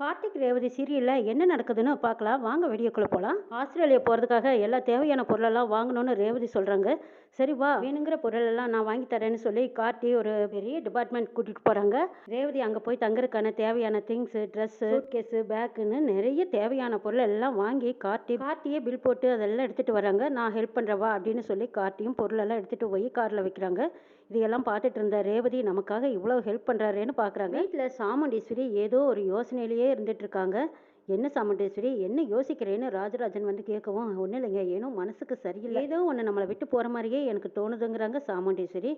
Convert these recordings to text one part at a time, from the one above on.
கார்த்திக் ரேவதி சீரியலில் என்ன நடக்குதுன்னு பார்க்கலாம். வாங்க வீடியோக்குள்ளே போகலாம் ஆஸ்திரேலியா போகிறதுக்காக எல்லா தேவையான பொருளெல்லாம் வாங்கணும்னு ரேவதி சொல்கிறாங்க சரி வா வேணுங்கிற பொருளெல்லாம் நான் வாங்கி தரேன்னு சொல்லி கார்த்தி ஒரு பெரிய டிபார்ட்மெண்ட் கூட்டிகிட்டு போகிறாங்க ரேவதி அங்கே போய் தங்குறதுக்கான தேவையான திங்ஸு ட்ரெஸ்ஸு கேஸு பேக்குன்னு நிறைய தேவையான பொருள் எல்லாம் வாங்கி கார்த்தி கார்த்தியே பில் போட்டு அதெல்லாம் எடுத்துகிட்டு வராங்க. நான் ஹெல்ப் பண்ணுறவா அப்படின்னு சொல்லி கார்த்தியும் பொருளெல்லாம் எடுத்துகிட்டு போய் காரில் வைக்கிறாங்க. இதையெல்லாம் பார்த்துட்டு இருந்த ரேவதி நமக்காக இவ்வளோ ஹெல்ப் பண்ணுறாருன்னு பார்க்குறாங்க வீட்டில் சாமுண்டீஸ்வரி ஏதோ ஒரு யோசனையிலேயே இருந்துட்டு இருக்காங்க. என்ன சாமுண்டீஸ்வரி? என்ன யோசிக்கிறேன்னு ராஜராஜன் வந்து கேட்கவும் ஒன்றும் இல்லைங்க ஏனோ மனசுக்கு சரியில்லை. ஏதோ ஒன்று நம்மளை விட்டு போகிற மாதிரியே எனக்கு தோணுதுங்கிறாங்க சாமுண்டீஸ்வரி.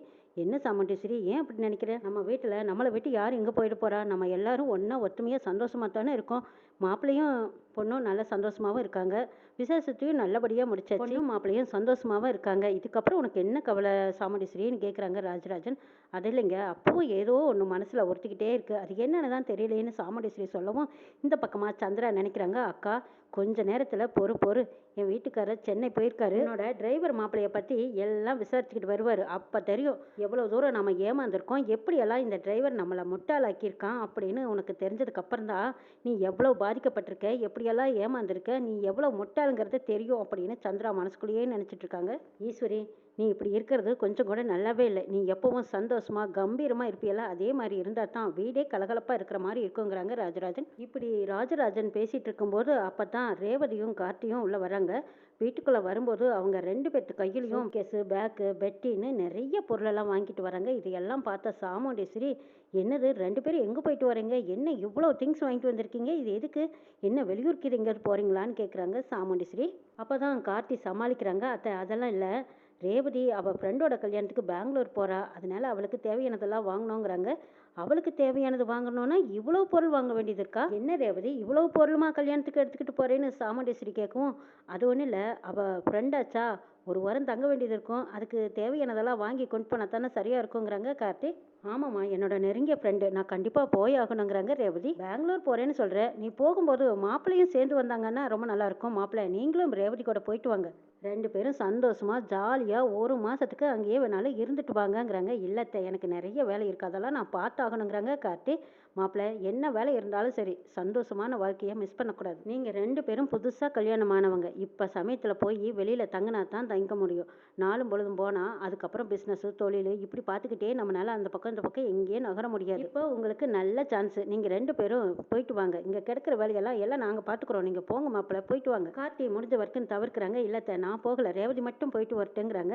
என்ன சாமுண்டீஸ்வரி? ஏன் அப்படி நினைக்கிறேன் நம்ம வீட்டில் நம்மளை விட்டு யார் எங்கே போயிட்டு போகிறா நம்ம எல்லாரும் ஒன்றா ஒத்துமையாக சந்தோஷமாக தானே இருக்கோம். மாப்பிள்ளையும் பொண்ணும் நல்ல சந்தோஷமாகவும் இருக்காங்க. விசேஷத்தையும் நல்லபடியாக முடிச்சாச்சு. பொண்ணும் மாப்பிள்ளையும் சந்தோஷமாகவும் இருக்காங்க. இதுக்கப்புறம் உனக்கு என்ன கவலை சாமுண்டீஸ்வரின்னு கேட்குறாங்க ராஜராஜன். அது இல்லைங்க. அப்பவும் ஏதோ ஒன்று மனசில் ஒருத்திக்கிட்டே இருக்குது அது என்னன்னு தான் தெரியலேன்னு சாமுண்டீஸ்வரி சொல்லவும் இந்த பக்கமாக சந்திரா நினைக்கிறாங்க. அக்கா கொஞ்ச நேரத்தில் பொறு பொறு. என் வீட்டுக்காரர் சென்னை போயிருக்காரு. என்னோட டிரைவர் மாப்பிள்ளைய பற்றி எல்லாம் விசாரிச்சுக்கிட்டு வருவார். அப்போ தெரியும் எவ்வளோ தூரம் நம்ம ஏமாந்துருக்கோம். எப்படியெல்லாம் இந்த டிரைவர் நம்மளை முட்டாளாக்கியிருக்கான் அப்படின்னு உனக்கு தெரிஞ்சதுக்கு தான் நீ எவ்வளோ பாதிக்கப்பட்டிருக்க? எப்படியெல்லாம் ஏமாந்துருக்க? நீ எவ்வளோ முட்டாளுங்கிறத தெரியும் அப்படின்னு சந்திரா மனசுக்குள்ளேயே நினச்சிட்டு இருக்காங்க. ஈஸ்வரி நீ இப்படி இருக்கிறது கொஞ்சம் கூட நல்லாவே இல்லை. நீ எப்பவும் சந்தோஷமா கம்பீரமா இருப்பியல அதே மாதிரி இருந்தா தான் வீடே கலகலப்பா இருக்கிற மாதிரி இருக்குங்கிறாங்க ராஜராஜன். இப்படி ராஜராஜன் பேசிட்டு இருக்கும்போது அப்பதான் ரேவதியும் கார்த்தியும் உள்ள வராங்க. வீட்டுக்குள்ளே வரும்போது அவங்க ரெண்டு பேர்த்து கையிலையும் கேஸு பேக்கு பெட்டின்னு நிறைய பொருளெல்லாம் வாங்கிட்டு வராங்க. இதையெல்லாம் பார்த்த சாமுண்டேஸ்வரி என்னது ரெண்டு பேரும் எங்கே போயிட்டு வரீங்க? என்ன இவ்வளோ திங்ஸ் வாங்கிட்டு வந்திருக்கீங்க? இது எதுக்கு? என்ன வெளியூருக்கு இது எங்கேயாவது போகிறீங்களான்னு கேட்குறாங்க சாமுண்டேஸ்வரி. அப்போ தான் கார்த்தி சமாளிக்கிறாங்க அத்தை அதெல்லாம் இல்லை. ரேவதி அவள் ஃப்ரெண்டோட கல்யாணத்துக்கு பெங்களூர் போகிறா அதனால அவளுக்கு தேவையானதெல்லாம் வாங்கணுங்கிறாங்க. அவளுக்கு தேவையானது வாங்கணும்னா இவ்வளோ பொருள் வாங்க வேண்டியது இருக்கா? என்ன ரேவதி இவ்வளோ பொருளுமா கல்யாணத்துக்கு எடுத்துக்கிட்டு போகிறேன்னு சாமுண்டேஸ்வரி கேட்கும் அது ஒன்றும் இல்லை. அவள் ஃப்ரெண்டாச்சா ஒரு வாரம் தங்க வேண்டியது இருக்கும். அதுக்கு தேவையானதெல்லாம் வாங்கி கொண்டு போனால் தானே சரியாக இருக்குங்கிறாங்க கார்த்திக். ஆமாம்மா என்னோட நெருங்கிய ஃப்ரெண்டு நான் கண்டிப்பாக போய் ஆகணுங்கிறாங்க ரேவதி. பெங்களூர் போகிறேன்னு சொல்கிறேன் நீ போகும்போது மாப்பிள்ளையும் சேர்ந்து வந்தாங்கன்னா ரொம்ப நல்லாயிருக்கும் மாப்பிள்ளை நீங்களும் ரேவதி கூட போயிட்டு வாங்க. ரெண்டு பேரும் சந்தோஷமாக ஜாலியாக ஒரு மாதத்துக்கு அங்கேயே வேணாலும் இருந்துட்டு வாங்கங்கிறாங்க. இல்லத்தை எனக்கு நிறைய வேலை இருக்குது அதெல்லாம் நான் பார்த்தாகணுங்கிறாங்க கார்த்தி. மாப்பிள்ளை என்ன வேலை இருந்தாலும் சரி சந்தோஷமான வாழ்க்கையை மிஸ் பண்ணக்கூடாது. நீங்கள் ரெண்டு பேரும் புதுசாக கல்யாணமானவங்க. இப்போ சமயத்தில் போய் வெளியில் தங்கினா தான் தங்க முடியும். நாலும் பொழுதும் போனால் அதுக்கப்புறம் பிஸ்னஸ் தொழில் இப்படி பார்த்துக்கிட்டே நம்மளால அந்த பக்கம் இந்த பக்கம் எங்கேயும் நகர முடியாது. இப்போ உங்களுக்கு நல்ல சான்ஸ் நீங்கள் ரெண்டு பேரும் போயிட்டு வாங்க. இங்கே கிடைக்கிற வேலையெல்லாம் எல்லாம் நாங்கள் பார்த்துக்குறோம் நீங்கள் போங்க மாப்பிள்ளை போயிட்டு வாங்க. கார்த்தி முடிஞ்ச வரைக்கும் தவிர்க்கிறாங்க. இல்லை நான் போகலை. ரேவதி மட்டும் போயிட்டு வரட்டுங்கிறாங்க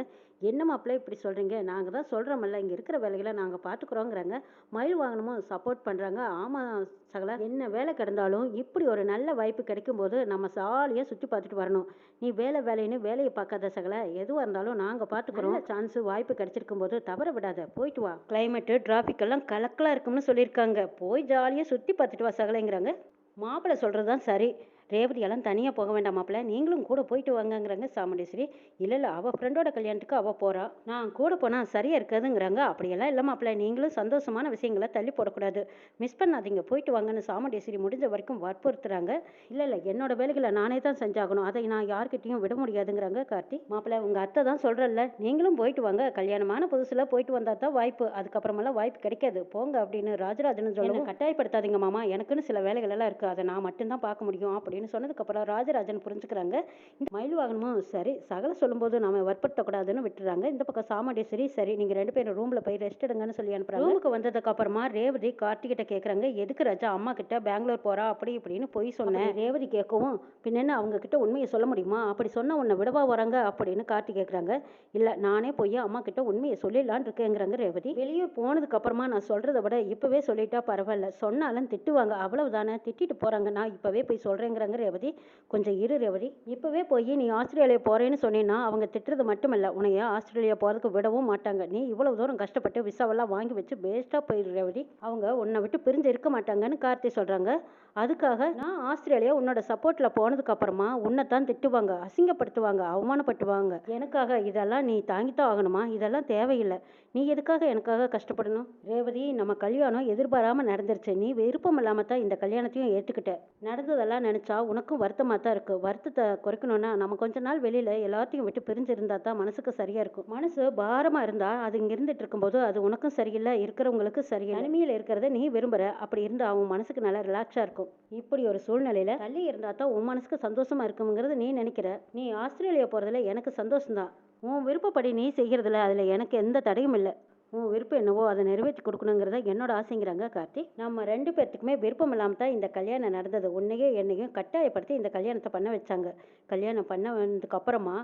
என்ன மாப்பிள்ளை இப்படி சொல்கிறீங்க நாங்கள் தான் சொல்கிறோமல்ல இங்கே இருக்கிற வேலைகளை நாங்கள் பார்த்துக்குறோங்கிறாங்க மயில் வாங்கணுமோ சப்போர்ட் பண்ணுறாங்க ஆமாம் சகல என்ன வேலை கிடந்தாலும் இப்படி ஒரு நல்ல வாய்ப்பு கிடைக்கும் போது நம்ம ஜாலியாக சுற்றி பார்த்துட்டு வரணும். நீ வேலை வேலைன்னு வேலையை பார்க்காத சகல எதுவாக இருந்தாலும் நாங்கள் பார்த்துக்குறோம். சான்ஸு வாய்ப்பு கிடைச்சிருக்கும் போது தவற விடாத. போயிட்டு வா. கிளைமேட்டு டிராஃபிக் எல்லாம் கலக்கலாக இருக்கும்னு சொல்லியிருக்காங்க. போய் ஜாலியாக சுற்றி பார்த்துட்டு வா சகலைங்கிறாங்க. மாப்பிள்ளை சொல்கிறது தான் சரி. ரேவதியெல்லாம் தனியாக போக வேண்டாம் மாப்பிள்ள. நீங்களும் கூட போயிட்டு வாங்கங்கிறாங்க சாமுண்டேஸ்வரி. இல்லை இல்லை அவள் ஃப்ரெண்டோட கல்யாணத்துக்கு அவள் போகிறா நான் கூட போனால் சரியாக இருக்காதுங்கிறாங்க. அப்படியெல்லாம் இல்லை மாப்பிள்ள. நீங்களும் சந்தோஷமான விஷயங்களை தள்ளி போடக்கூடாது. மிஸ் பண்ணாதீங்க. போயிட்டு வாங்கன்னு சாமுண்டேஸ்வரி முடிஞ்ச வரைக்கும் வற்புறுத்துறாங்க. இல்லை இல்லை என்னோட வேலைகளை நானே தான் செஞ்சாகணும். அதை நான் யார்கிட்டையும் விட முடியாதுங்கிறாங்க கார்த்தி. மாப்பிள்ள உங்கள் அத்தை தான் சொல்கிறல்ல நீங்களும் போயிட்டு வாங்க. கல்யாணமான புதுசில் போயிட்டு வந்தால் தான் வாய்ப்பு. அதுக்கப்புறமெல்லாம் வாய்ப்பு கிடைக்காது. போங்க அப்படின்னு ராஜராஜன் சொல்லுங்க கட்டாயப்படுத்தாதீங்க மாமா. எனக்குன்னு சில வேலைகள் எல்லாம் இருக்குது அதை நான் மட்டும்தான் பார்க்க முடியும். அப்படின்னு சொன்னதுக்கப்புறம் ராஜராஜன் புரிஞ்சுக்கிறாங்க. இந்த மயில் வாகனமும் சரி சகல சொல்லும்போது நாம வற்புறுத்தக்கூடாதுன்னு விட்டுறாங்க. இந்த பக்கம் சாமாண்டேஸ்வரி சரி நீங்கள் ரெண்டு பேரும் ரூமில் போய் ரெஸ்ட் எடுங்கன்னு சொல்லி அனுப்புறாங்க. ரூமுக்கு வந்ததுக்கு அப்புறமா ரேவதி கார்த்திகிட்ட கேட்குறாங்க எதுக்கு ராஜா அம்மா கிட்ட பெங்களூர் போறா? அப்படி இப்படின்னு போய் சொன்னேன். ரேவதி கேட்கவும் பின்ன என்ன அவங்க கிட்ட உண்மையை சொல்ல முடியுமா? அப்படி சொன்னா உன்னை விடவா வராங்க? அப்படின்னு கார்த்தி கேட்குறாங்க இல்லை நானே போய் அம்மா கிட்ட உண்மையை சொல்லிடலான்னு இருக்கேங்கிறாங்க ரேவதி. வெளியூர் போனதுக்கு அப்புறமா நான் சொல்றதை விட இப்பவே சொல்லிட்டா பரவாயில்ல. சொன்னாலும் திட்டுவாங்க. அவ்வளவுதானே. திட்டிட்டு போறாங்க. நான் இப்பவே போய் சொல்றேங்கிறாங்க ரேவதி கொஞ்சம் இரு ரேவதி. இப்போவே போய் நீ ஆஸ்திரேலியா போகிறேன்னு சொன்னேன்னா அவங்க திட்டுறது மட்டுமல்ல. உன்னைய ஆஸ்திரேலியா போகிறதுக்கு விடவும் மாட்டாங்க. நீ இவ்வளவு தூரம் கஷ்டப்பட்டு விசாவெல்லாம் வாங்கி வச்சு வேஸ்ட்டாக போயிடு ரேவதி. அவங்க உன்னை விட்டு பிரிஞ்சு இருக்க மாட்டாங்கன்னு கார்த்தி சொல்கிறாங்க அதுக்காக நான் ஆஸ்திரேலியா உன்னோட சப்போர்ட்டில் போனதுக்கப்புறமா உன்னை தான் திட்டுவாங்க அசிங்கப்படுத்துவாங்க அவமானப்படுத்துவாங்க. எனக்காக இதெல்லாம் நீ தாங்கித்தான் ஆகணுமா? இதெல்லாம் தேவையில்லை. நீ எதுக்காக எனக்காக கஷ்டப்படணும்? ரேவதி நம்ம கல்யாணம் எதிர்பாராமல் நடந்துருச்சு. நீ விருப்பம் இல்லாமல் தான் இந்த கல்யாணத்தையும் ஏற்றுக்கிட்ட நடந்ததெல்லாம் நினச்சா உனக்கும் வருத்தமாக தான் இருக்குது வருத்தத்தை குறைக்கணும்னா நம்ம கொஞ்ச நாள் வெளியில் எல்லாத்தையும் விட்டு பிரிஞ்சு இருந்தால் தான் மனசுக்கு சரியாக இருக்கும். மனசு பாரமாக இருந்தால் அது இங்கே இருந்துட்டு இருக்கும்போது அது உனக்கும் சரியில்லை இருக்கிறவங்களுக்கு சரியில்லை. அனிமையில் இருக்கிறத நீ விரும்புகிற அப்படி இருந்தால் அவன் மனசுக்கு நல்லா ரிலாக்ஸாக இருக்கும். இப்படி ஒரு சூழ்நிலையில் தள்ளி இருந்தால் தான் உன் மனசுக்கு சந்தோஷமாக இருக்குங்கிறது நீ நினைக்கிற. நீ ஆஸ்திரேலியா போகிறதுல எனக்கு சந்தோஷம்தான். உன் விருப்பப்படி நீ செய்கிறதுல அதில் எனக்கு எந்த தடையும் இல்லை. உன் விருப்பம் என்னவோ அதை நிறைவேற்றி கொடுக்கணுங்கிறத என்னோட ஆசைங்கிறாங்க கார்த்தி. நம்ம ரெண்டு பேர்த்துக்குமே விருப்பம் இல்லாமல் தான் இந்த கல்யாணம் நடந்தது. உன்னையும் என்னையும் கட்டாயப்படுத்தி இந்த கல்யாணத்தை பண்ண வச்சாங்க. கல்யாணம் பண்ண வந்ததுக்கப்புறமா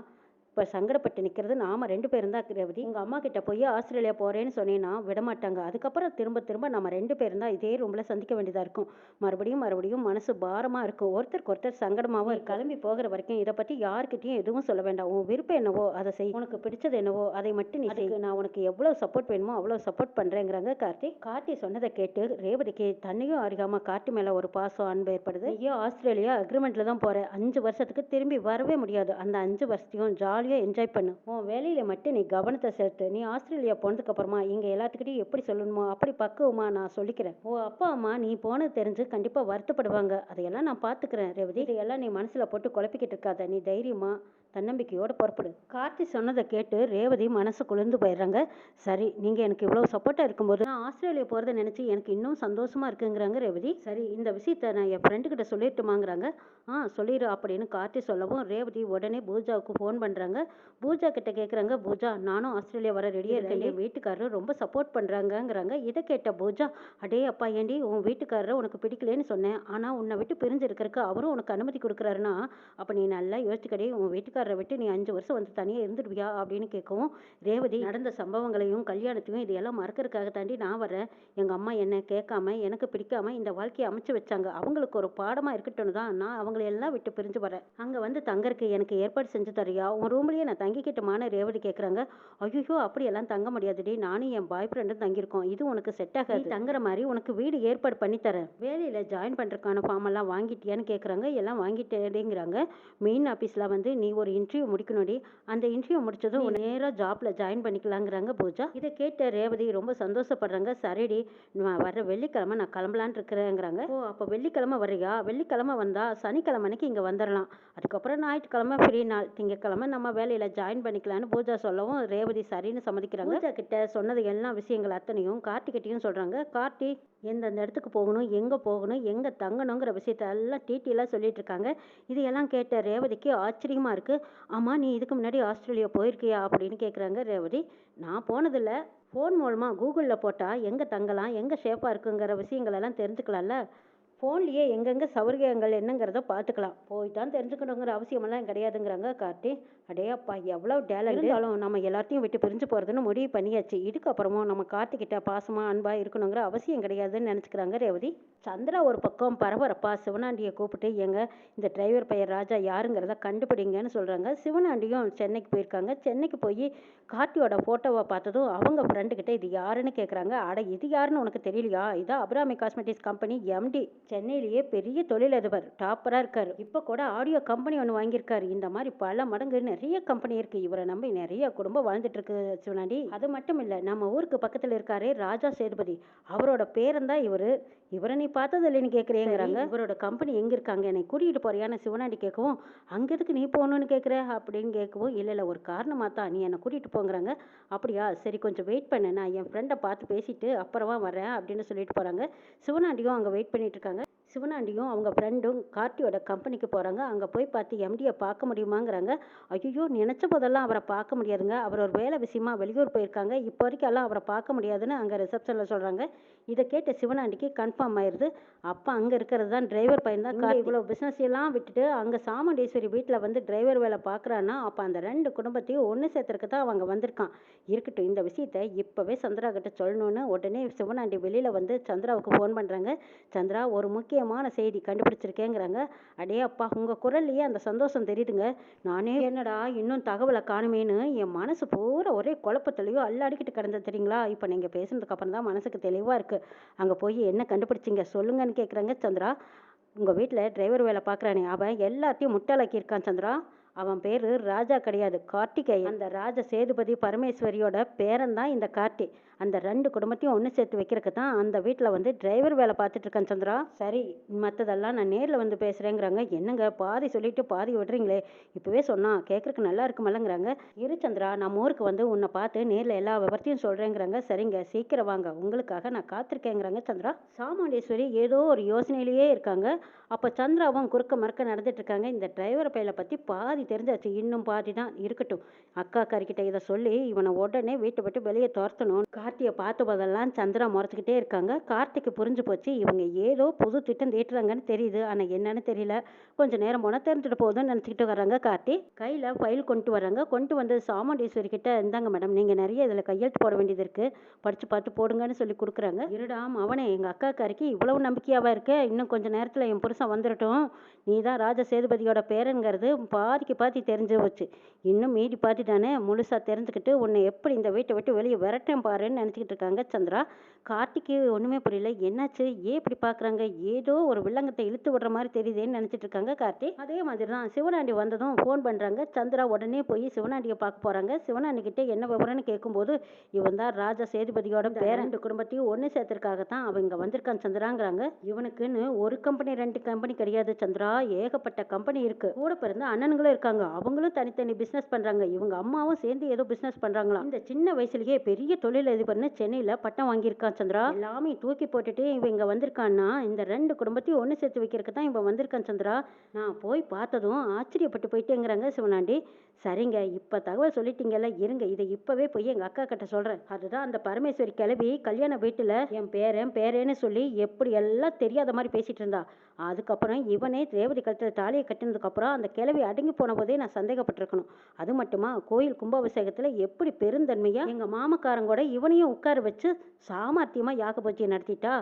இப்போ சங்கடப்பட்டு நிற்கிறது நாம ரெண்டு பேரும் தான் ரேவதி. உங்கள் அம்மா கிட்ட போய் ஆஸ்திரேலியா போகிறேன்னு சொன்னேன்னா விடமாட்டாங்க அதுக்கப்புறம் திரும்ப திரும்ப நம்ம ரெண்டு பேரும் தான் இதே ரூமில் சந்திக்க வேண்டியதாக இருக்கும். மறுபடியும் மறுபடியும் மனசு பாரமாக இருக்கும். ஒருத்தருக்கு ஒருத்தர் சங்கடமாகவும் கிளம்பி போகிற வரைக்கும் இதை பற்றி யார்கிட்டயும் எதுவும் சொல்ல வேண்டாம். உன் விருப்பம் என்னவோ அதை செய். உனக்கு பிடிச்சது என்னவோ அதை மட்டும் நீ செய். நான் உனக்கு எவ்வளோ சப்போர்ட் வேணுமோ அவ்வளோ சப்போர்ட் பண்ணுறேங்கிறாங்க கார்த்தி. கார்த்தி சொன்னதை கேட்டு ரேவதிக்கு தன்னையும் அறியாமல் கார்த்தி மேலே ஒரு பாசம் அன்பு ஏற்படுது. ஐயோ ஆஸ்திரேலியா அக்ரிமெண்ட்டில் தான் போகிறேன் அஞ்சு வருஷத்துக்கு திரும்பி வரவே முடியாது. அந்த அஞ்சு வருஷத்தையும் ஜாலியாக என்ஜாய் பண்ணு. உன் வேலையில் மட்டும் நீ கவனத்தை செலுத்து. நீ ஆஸ்திரேலியா போனதுக்கப்புறமா இங்கே எல்லாத்துக்கிட்டையும் எப்படி சொல்லணுமோ அப்படி பக்குவமா நான் சொல்லிக்கிறேன். ஓ அப்பா அம்மா நீ போனது தெரிஞ்சு கண்டிப்பாக வருத்தப்படுவாங்க. அதையெல்லாம் நான் பார்த்துக்கிறேன் ரேவதி. இதையெல்லாம் நீ மனசில் போட்டு குழப்பிக்கிட்டு இருக்காத. நீ தைரியமா தன்னம்பிக்கையோட புறப்படு. கார்த்தி சொன்னதை கேட்டு ரேவதி மனசு குளிர்ந்து போயிடுறாங்க. சரி நீங்கள் எனக்கு இவ்வளோ சப்போர்ட்டாக இருக்கும்போது நான் ஆஸ்திரேலியா போகிறத நினச்சி எனக்கு இன்னும் சந்தோஷமாக இருக்குங்கிறாங்க ரேவதி. சரி இந்த விஷயத்த நான் என் ஃப்ரெண்டுக்கிட்ட சொல்லிட்டுமாங்கிறாங்க. ஆ சொல்லிடு அப்படின்னு கார்த்தி சொல்லவும் ரேவதி உடனே பூஜாவுக்கு ஃபோன் பண்ணுறாங்க பூஜா கிட்ட கேட்குறாங்க பூஜா நானும் ஆஸ்திரேலியா வர ரெடியாக இருக்கேன். என் வீட்டுக்காரர் ரொம்ப சப்போர்ட் பண்ணுறாங்கங்கிறாங்க இதை கேட்ட பூஜா அடே அப்பா ஏண்டி உன் வீட்டுக்காரரை உனக்கு பிடிக்கலன்னு சொன்னேன். ஆனால் உன்னை விட்டு பிரிஞ்சு இருக்கறக்கு அவரும் உனக்கு அனுமதி கொடுக்குறாருன்னா அப்போ நீ நல்லா யோசிச்சுக்கடி உன் வீட்டுக்காரரை விட்டு நீ அஞ்சு வருஷம் வந்து தனியாக இருந்துடுவியா அப்படின்னு கேட்கவும் ரேவதி நடந்த சம்பவங்களையும் கல்யாணத்தையும் இதையெல்லாம் மறக்கறதுக்காக தாண்டி நான் வரேன் எங்கள் அம்மா என்னை கேட்காம எனக்கு பிடிக்காம இந்த வாழ்க்கையை அமைச்சு வச்சாங்க. அவங்களுக்கு ஒரு பாடமாக இருக்கட்டும்னு தான் நான் அவங்களையெல்லாம் விட்டு பிரிஞ்சு வரேன் அங்கே வந்து தங்கறதுக்கு எனக்கு ஏற்பாடு செஞ்சு தரியா உன் ரூம்லேயே நான் தங்கிக்கிட்டமான ரேவதி கேட்குறாங்க. ஐயோ அப்படியெல்லாம் தங்க முடியாதுடி. நானும் என் பாய் ஃப்ரெண்டும் தங்கியிருக்கோம். இது உனக்கு செட் ஆகாது. தங்குற மாதிரி உனக்கு வீடு ஏற்பாடு பண்ணி தரேன். வேலையில் ஜாயின் பண்ணுறதுக்கான ஃபார்ம் எல்லாம் வாங்கிட்டியான்னு கேட்குறாங்க. எல்லாம் வாங்கிட்டேங்கிறாங்க மெயின் ஆஃபீஸில் வந்து நீ ஒரு இன்டர்வியூ முடிக்கணும்டி. அந்த இன்டர்வியூ முடிச்சதும் நேராக ஜாப்பில் ஜாயின் பண்ணிக்கலாங்கிறாங்க பூஜா. இதை கேட்ட ரேவதி ரொம்ப சந்தோஷப்படுறாங்க. சரிடி நான் வர வெள்ளிக்கிழமை நான் கிளம்பலான் இருக்கிறேங்கிறாங்க. ஓ அப்போ வெள்ளிக்கிழமை வர்றியா? வெள்ளிக்கிழமை வந்தா சனிக்கிழமை அன்னைக்கு இங்கே வந்துடலாம் அதுக்கப்புறம் ஞாயிற்றுக்கிழமை ஃப்ரீ நாள். திங்கக்கிழமை நம்ம வேலையில் ஜாயின் பண்ணிக்கலான்னு பூஜா சொல்லவும் ரேவதி சரின்னு சம்மதிக்கிறாங்க. பூஜா கிட்ட சொன்னது எல்லா விஷயங்கள் அத்தனையும் கார்த்திகிட்டையும் சொல்கிறாங்க கார்த்தி எந்தெந்த இடத்துக்கு போகணும் எங்கே போகணும் எங்கே தங்கணுங்கிற விஷயத்த எல்லாம் டீட்டெயிலாக சொல்லிட்டு இருக்காங்க. இதையெல்லாம் கேட்ட ரேவதிக்கு ஆச்சரியமாக இருக்குது ஆமாம் நீ இதுக்கு முன்னாடி ஆஸ்திரேலியா போயிருக்கியா? அப்படின்னு கேட்குறாங்க ரேவதி. நான் போனதில்லை. ஃபோன் மூலமாக கூகுளில் போட்டால் எங்கே தங்கலாம் எங்கே ஷேப்பாக இருக்குங்கிற விஷயங்களெல்லாம் தெரிஞ்சுக்கலாம்ல. ஃபோன்லேயே எங்கெங்கே சௌகரியங்கள் என்னங்கிறத பார்த்துக்கலாம். போய் தான் தெரிஞ்சுக்கணுங்கிற அவசியமெல்லாம் கிடையாதுங்கிறாங்க கார்த்தி. அடே அப்பா எவ்வளோ டேலண்ட். இருந்தாலும் நம்ம எல்லாத்தையும் விட்டு பிரிஞ்சு போகிறதுன்னு முடிவு பண்ணியாச்சு. இதுக்கப்புறமும் நம்ம கார்த்திகிட்ட பாசமாக அன்பாக இருக்கணுங்கிற அவசியம் கிடையாதுன்னு நினச்சிக்கிறாங்க ரேவதி. சந்திரா ஒரு பக்கம் பரபரப்பா சிவனாண்டியை கூப்பிட்டு எங்க இந்த டிரைவர் பையன் ராஜா யாருங்கிறத கண்டுபிடிங்கன்னு சொல்கிறாங்க சிவனாண்டியும் சென்னைக்கு போயிருக்காங்க. சென்னைக்கு போய் கார்த்தியோட ஃபோட்டோவை பார்த்ததும் அவங்க ஃப்ரெண்டுக்கிட்ட இது யாருன்னு கேட்குறாங்க அட இது யாருன்னு உனக்கு தெரியலையா? இதா அபிராமி காஸ்மெட்டிக்ஸ் கம்பெனி எம்டி. சென்னையிலேயே பெரிய தொழிலதிபர் டாப்பராக இருக்கார். இப்போ கூட ஆடியோ கம்பெனி ஒன்று வாங்கியிருக்காரு. இந்த மாதிரி பல மடங்கு நிறைய கம்பெனி இருக்கு. இவரை நம்பி நிறைய குடும்பம் வாழ்ந்துட்டு இருக்கு சிவனாண்டி. அது மட்டும் இல்லை நம்ம ஊருக்கு பக்கத்தில் இருக்காரே ராஜா சேதுபதி. அவரோட பேரன் இவர். இவரை நீ பார்த்தது இல்லைன்னு கேட்குறேங்கிறாங்க. இவரோட கம்பெனி எங்கே இருக்காங்க? என்னை கூட்டிகிட்டு போறியான்னு சிவனாண்டி கேட்கவும் அங்கே எதுக்கு நீ போகணுன்னு கேட்குற? அப்படின்னு கேட்கவும் இல்லை இல்லை ஒரு காரணமாக தான் நீ என்னை கூட்டிகிட்டு போங்கிறாங்க. அப்படியா? சரி கொஞ்சம் வெயிட் பண்ணு. நான் என் ஃப்ரெண்டை பார்த்து பேசிட்டு அப்புறமா வரேன் அப்படின்னு சொல்லிட்டு போகிறாங்க சிவனாண்டியும் அங்கே வெயிட் பண்ணிட்டு இருக்காங்க. சிவனாண்டியும் அவங்க ஃப்ரெண்டும் கார்த்தியோட கம்பெனிக்கு போகிறாங்க அங்கே போய் பார்த்து எம்டியை பார்க்க முடியுமாங்கிறாங்க. ஐயோ நினச்ச போதெல்லாம் அவரை பார்க்க முடியாதுங்க. அவர் ஒரு வேலை விஷயமா வெளியூர் போயிருக்காங்க. இப்போ வரைக்கும் எல்லாம் அவரை பார்க்க முடியாதுன்னு அங்கே ரிசப்ஷனில் சொல்கிறாங்க இதை கேட்ட சிவனாண்டிக்கு கன்ஃபார்ம் ஆயிடுது அப்போ அங்கே இருக்கிறது தான் டிரைவர் பையன் தான் கார் இவ்வளோ பிஸ்னஸ் எல்லாம் விட்டுட்டு அங்கே சாமுண்டீஸ்வரி வீட்டில் வந்து டிரைவர் வேலை பார்க்குறான்னா அப்போ அந்த ரெண்டு குடும்பத்தையும் ஒன்று சேர்த்துறதுக்கு தான் அவங்க வந்திருக்கான். இருக்கட்டும் இந்த விஷயத்த இப்போவே சந்திரா கிட்ட சொல்லணும்னு உடனே சிவனாண்டி வெளியில் வந்து சந்திராவுக்கு ஃபோன் பண்ணுறாங்க சந்திரா ஒரு முக்கியமான செய்தி கண்டுபிடிச்சிருக்கேங்கிறாங்க. அடே அப்பா உங்கள் குரல்லையே அந்த சந்தோஷம் தெரியுதுங்க. நானே என்னடா இன்னும் தகவலை காணுமேன்னு என் மனசு பூரா ஒரே குழப்பத்திலையும் அல்லாடிக்கிட்டு கிடந்தது தெரியுங்களா? இப்போ நீங்கள் பேசுனதுக்கு அப்புறம் தான் மனசுக்கு தெளிவாக இருக்குது அங்கே போய் என்ன கண்டுபிடிச்சிங்க? சொல்லுங்கன்னு கேட்குறாங்க சந்திரா. உங்கள் வீட்டில் டிரைவர் வேலை பார்க்குறானே அவன் எல்லாத்தையும் முட்டாளாக்கியிருக்கான் சந்திரா. அவன் பேர் ராஜா கிடையாது கார்த்திகேயன். அந்த ராஜ சேதுபதி பரமேஸ்வரியோட பேரன் தான் இந்த கார்த்தி. அந்த ரெண்டு குடும்பத்தையும் ஒன்று சேர்த்து வைக்கிறதுக்கு தான் அந்த வீட்டில் வந்து டிரைவர் வேலை பார்த்துட்டு இருக்கேன் சந்திரா. சரி மற்றதெல்லாம் நான் நேரில் வந்து பேசுகிறேங்கிறாங்க என்னங்க பாதி சொல்லிட்டு பாதி விடுறீங்களே? இப்போவே சொன்னா கேட்குறக்கு நல்லா இருக்குமல்லங்கிறாங்க. இரு சந்திரா நம்ம ஊருக்கு வந்து உன்னை பார்த்து நேரில் எல்லா விவரத்தையும் சொல்கிறேங்கிறாங்க சரிங்க சீக்கிரம் வாங்க. உங்களுக்காக நான் காத்திருக்கேங்கிறாங்க சந்திரா. சாமுண்டேஸ்வரி ஏதோ ஒரு யோசனையிலேயே இருக்காங்க. அப்போ சந்திராவும் குறுக்க மறுக்க நடந்துட்டு இருக்காங்க. இந்த டிரைவர் பையலை பற்றி பாதி தெரிஞ்சாச்சு. இன்னும் பாதி தான் இருக்கட்டும். அக்கா கறிக்கிட்ட இதை சொல்லி இவனை உடனே வீட்டை விட்டு வெளியே துரத்தணும். கார்த்தியை பார்த்த போதெல்லாம் சந்திரா முறைச்சிக்கிட்டே இருக்காங்க. கார்த்திக்கு புரிஞ்சு போச்சு இவங்க ஏதோ புது திட்டம் தீட்டுறாங்கன்னு தெரியுது. ஆனால் என்னன்னு தெரியல. கொஞ்ச நேரம் போனால் தெரிஞ்சுட்டு போகுதுன்னு நினச்சிக்கிட்டு வர்றாங்க கார்த்தி. கையில் ஃபைல் கொண்டு வராங்க. கொண்டு வந்து சாமுண்டீஸ்வரி கிட்ட இருந்தாங்க மேடம் நீங்கள் நிறைய இதில் கையெழுத்து போட வேண்டியது இருக்குது படித்து பார்த்து போடுங்கன்னு சொல்லி கொடுக்குறாங்க. இருடாம் அவனே எங்கள் அக்கா கறிக்கு இவ்வளவு நம்பிக்கையாவா இருக்கு? இன்னும் கொஞ்சம் நேரத்தில் என் புருஷன் வந்துடட்டும் நீ தான் ராஜ சேதுபதியோட பேருங்கிறது பாதிக்கு பாதி தெரிஞ்சு போச்சு. இன்னும் மீதி பாதி தானே முழுசாக தெரிஞ்சுக்கிட்டு உன்னை எப்படி இந்த வீட்டை விட்டு வெளியே விரட்டேன் பாரு. பாருன்னு நினச்சிக்கிட்டு இருக்காங்க சந்திரா. கார்த்திக்கு ஒன்றுமே புரியல. என்னாச்சு? ஏன் இப்படி பார்க்குறாங்க ஏதோ ஒரு வில்லங்கத்தை இழுத்து விடுற மாதிரி தெரியுதேன்னு நினச்சிட்டு இருக்காங்க கார்த்தி. அதே மாதிரி தான் சிவனாண்டி வந்ததும் ஃபோன் பண்ணுறாங்க சந்திரா உடனே போய் சிவனாண்டியை பார்க்க போகிறாங்க சிவனாண்டி கிட்ட என்ன விவரம்னு கேட்கும்போது இவன் தான் ராஜா சேதுபதியோட பேரன். ரெண்டு குடும்பத்தையும் ஒன்று சேர்த்துருக்காக தான் அவன் இங்கே வந்திருக்கான் சந்திராங்கிறாங்க. இவனுக்குன்னு ஒரு கம்பெனி ரெண்டு கம்பெனி கிடையாது சந்திரா. ஏகப்பட்ட கம்பெனி இருக்கு. கூட பிறந்த அண்ணனுங்களும் இருக்காங்க. அவங்களும் தனித்தனி பிஸ்னஸ் பண்றாங்க. இவங்க அம்மாவும் சேர்ந்து ஏதோ பிஸ்னஸ் பண்றாங்களாம். இந்த சின்ன வயசுலயே பெரிய தொழிலதிபர்னு சென்னையில் பட்டம் வாங்கியிருக்கான் சந்திரா. எல்லாமே தூக்கி போட்டுட்டு இவன் இங்கே வந்திருக்கான்னா இந்த ரெண்டு குடும்பத்தையும் ஒன்று சேர்த்து வைக்கிறதுக்கு தான் இவன் வந்திருக்கான் சந்திரா. நான் போய் பார்த்ததும் ஆச்சரியப்பட்டு போயிட்டேங்கிறாங்க சிவனாண்டி. சரிங்க இப்போ தகவல் சொல்லிட்டீங்கல்ல இருங்க இதை இப்போவே போய் எங்கள் அக்கா கிட்ட சொல்கிறேன் அதுதான் அந்த பரமேஸ்வரி கிளவி கல்யாண வீட்டில் என் பேரன் பேரேன்னு சொல்லி எப்படி எல்லாம் தெரியாத மாதிரி பேசிகிட்டு இருந்தா. அதுக்கப்புறம் இவனே ரேவதி கழுத்தில் தாலியை கட்டினதுக்கப்புறம் அந்த கிளவி அடங்கி போன போதே நான் சந்தேகப்பட்டிருக்கணும். அது மட்டுமா? கோயில் கும்பாபிஷேகத்தில் எப்படி பெருந்தன்மையாக எங்கள் மாமக்காரங்கூட அவனையும் உட்கார வச்சு சாமர்த்தியமாக யாக பூஜையை நடத்திட்டா?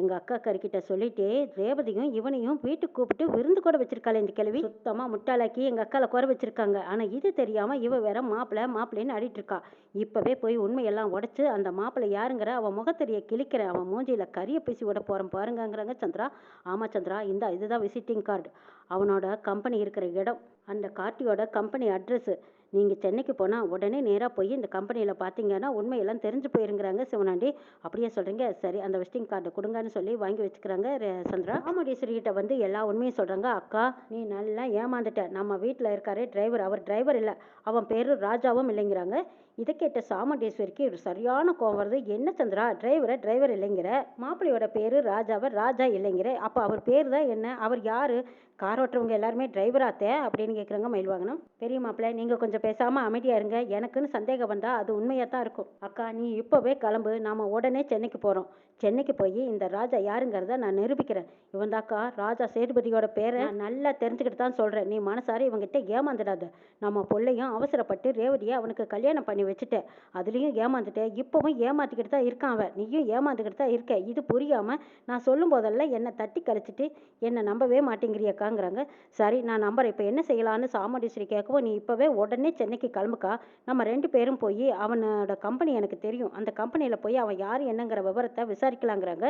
எங்கள் அக்கா கறிக்கிட்ட சொல்லிட்டே ரேவதியும் இவனையும் வீட்டுக்கு கூப்பிட்டு விருந்து கூட வச்சிருக்காளே இந்த கிழவி. சுத்தமாக முட்டாளாக்கி எங்கள் அக்காவில் குறை வச்சிருக்காங்க. ஆனால் இது தெரியாமல் இவ வேற மாப்பிள்ளை மாப்பிள்ளைன்னு ஆடிட்டு இருக்கா. இப்போவே போய் உண்மையெல்லாம் உடச்சி அந்த மாப்பிள்ளை யாருங்கிற அவன் முகத்தெரிய கிழிக்கிறேன் அவன் மூஞ்சியில் கறியை பேசி விட போகிறேன் பாருங்கங்கிறாங்க சந்திரா. ஆமாம் சந்திரா இந்த இதுதான் விசிட்டிங் கார்டு அவனோட கம்பெனி இருக்கிற இடம். அந்த கார்ட்டியோட கம்பெனி அட்ரஸ்ஸு நீங்கள் சென்னைக்கு போனால் உடனே நேராக போய் இந்த கம்பெனியில் பார்த்தீங்கன்னா உண்மையெல்லாம் தெரிஞ்சு போயிருங்கிறாங்க சிவனாண்டி. அப்படியே சொல்கிறீங்க சரி அந்த விசிட்டிங் கார்டு கொடுங்கன்னு சொல்லி வாங்கி வச்சுக்கிறாங்க சந்திரா. ராமடீஸ்வரி கிட்ட வந்து எல்லா உண்மையும் சொல்கிறாங்க அக்கா நீ நல்லா ஏமாந்துட்ட. நம்ம வீட்டில் இருக்காரு டிரைவர். அவர் டிரைவர் இல்லை. அவன் பேர் ராஜாவும் இல்லைங்கிறாங்க. இதை கேட்ட சாமண்டேஸ்வரிக்கு ஒரு சரியான கோவம் வருது. என்ன சந்திரா? டிரைவரை டிரைவர் இல்லைங்கிற? மாப்பிள்ளையோட பேர் ராஜாவை ராஜா இல்லைங்கிற? அப்போ அவர் பேர் தான் என்ன? அவர் யார்? கார் ஓட்டுறவங்க எல்லாருமே டிரைவராத்தே அப்படின்னு கேட்குறாங்க மயில் வாகனம் பெரிய மாப்பிள்ளை நீங்கள் கொஞ்சம் பேசாமல் அமைதியாக இருங்க. எனக்குன்னு சந்தேகம் வந்தால் அது உண்மையாக தான் இருக்கும். அக்கா நீ இப்போவே கிளம்பு. நாம் உடனே சென்னைக்கு போகிறோம் சென்னைக்கு போய் இந்த ராஜா யாருங்கிறத நான் நிரூபிக்கிறேன். இவன் தாக்கா ராஜா சேதுபதியோட பேரை நல்லா தெரிஞ்சுக்கிட்டு தான் சொல்கிறேன் நீ மனசார இவங்கிட்ட ஏமாந்துடாத. நம்ம பிள்ளையும் அவசரப்பட்டு ரேவதியை அவனுக்கு கல்யாணம் பண்ணி வச்சுட்டேன் அதுலேயும் ஏமாந்துட்டேன் இப்போவும் ஏமாத்திக்கிட்டு தான் இருக்கான் அவன். நீயும் ஏமாந்துக்கிட்டு தான் இருக்க. இது புரியாமல் நான் சொல்லும் போதெல்லாம் என்னை தட்டி கழிச்சிட்டு என்னை நம்பவே இருக்காங்கிறாங்க. சரி நான் நம்பர் இப்போ என்ன செய்யலான்னு சாமுண்டீஸ்வரி கேட்கவும் நீ இப்போவே உடனே சென்னைக்கு கிளம்புக்கா? நம்ம ரெண்டு பேரும் போய் அவனோட கம்பெனி எனக்கு தெரியும். அந்த கம்பெனியில் போய் அவன் யார் என்னங்கிற விவரத்தை விசாரிக்கலாங்கிறாங்க.